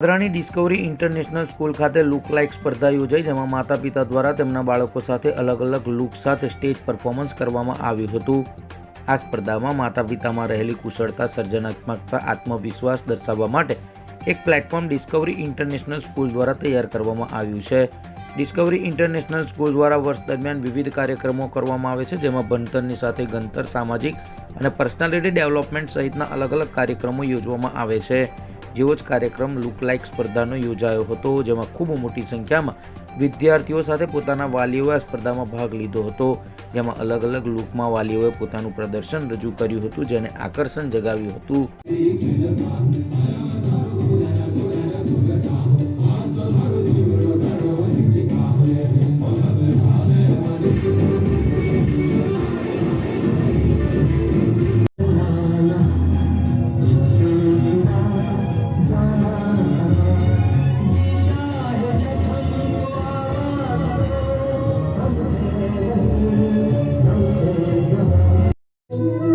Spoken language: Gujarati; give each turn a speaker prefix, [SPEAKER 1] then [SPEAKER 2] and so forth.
[SPEAKER 1] પાદરાની ડિસ્કવરી ઇન્ટરનેશનલ સ્કૂલ ખાતે લુક લાઇક સ્પર્ધા યોજાઈ, જેમાં માતા પિતા દ્વારા તેમના બાળકો સાથે અલગ અલગ લુક સાથે સ્ટેજ પરફોર્મન્સ કરવામાં આવ્યું હતું. આ સ્પર્ધામાં માતા પિતામાં રહેલી કુશળતા, સર્જનાત્મકતા, આત્મવિશ્વાસ દર્શાવવા માટે એક પ્લેટફોર્મ ડિસ્કવરી ઇન્ટરનેશનલ સ્કૂલ દ્વારા તૈયાર કરવામાં આવ્યું છે. ડિસ્કવરી ઇન્ટરનેશનલ સ્કૂલ દ્વારા વર્ષ દરમિયાન વિવિધ કાર્યક્રમો કરવામાં આવે છે, જેમાં ભણતરની સાથે ગણતર, સામાજિક અને પર્સનાલિટી ડેવલપમેન્ટ સહિતના અલગ અલગ કાર્યક્રમો યોજવામાં આવે છે. જેવો જ કાર્યક્રમ લુક લાઇક સ્પર્ધાનો યોજાયો હતો, જેમાં ખૂબ મોટી સંખ્યામાં વિદ્યાર્થીઓ સાથે પોતાના વાલીઓએ આ સ્પર્ધામાં ભાગ લીધો હતો. જેમાં અલગ અલગ લુકમાં વાલીઓએ પોતાનું પ્રદર્શન રજૂ કર્યું હતું, જેને આકર્ષણ જગાવ્યું હતું. Thank you.